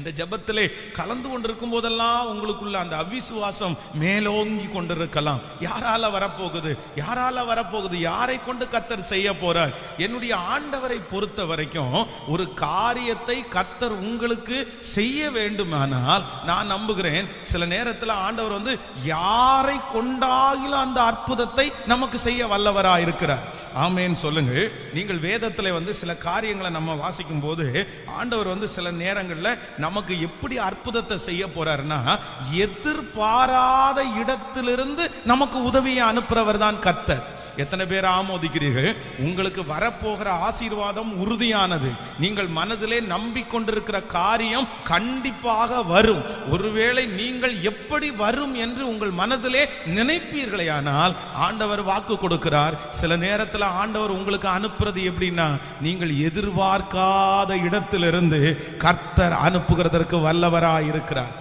இந்த ஜபத்திலே கலந்து கொண்டிருக்கும் போதெல்லாம் உங்களுக்குள்ள அந்த அவிசுவாசம் மேலோங்கி கொண்டிருக்கலாம். யாரால வரப்போகுது? யாரால வரப்போகுது? யாரை கொண்டு கத்தர் செய்ய போறார்? என்னுடைய ஆண்டவரை பொறுத்த வரைக்கும் ஒரு காரியத்தை கத்தர் உங்களுக்கு செய்ய வேண்டுமானால் நான் நம்புகிறேன். சில நேரத்தில் ஆண்டவர் வந்து யாரை கொண்டாகிலும் அந்த அற்புதத்தை நமக்கு செய்ய வல்லவரா இருக்கிறார். ஆமேன்னு சொல்லுங்க. நீங்கள் வேதத்தில் வந்து சில காரியங்களை நம்ம வாசிக்கும் போது ஆண்டவர் வந்து சில நேரங்களில் நமக்கு எப்படி அற்புதத்தை செய்ய போறாருன்னா எதிர்பாராத இடத்திலிருந்து நமக்கு உதவியை அனுப்புறவர் தான் கர்த்தர். எத்தனை பேர் ஆமோதிக்கிறீர்கள்? உங்களுக்கு வரப்போகிற ஆசீர்வாதம் உறுதியானது. நீங்கள் மனதிலே நம்பிக்கொண்டிருக்கிற காரியம் கண்டிப்பாக வரும். ஒருவேளை நீங்கள் எப்படி வரும் என்று உங்கள் மனதிலே நினைப்பீர்களேயானால் ஆண்டவர் வாக்கு கொடுக்கிறார். சில நேரத்தில் ஆண்டவர் உங்களுக்கு அனுப்புறது எப்படின்னா நீங்கள் எதிர்பார்க்காத இடத்திலிருந்து கர்த்தர் அனுப்புகிறதற்கு வல்லவராய் இருக்கிறார்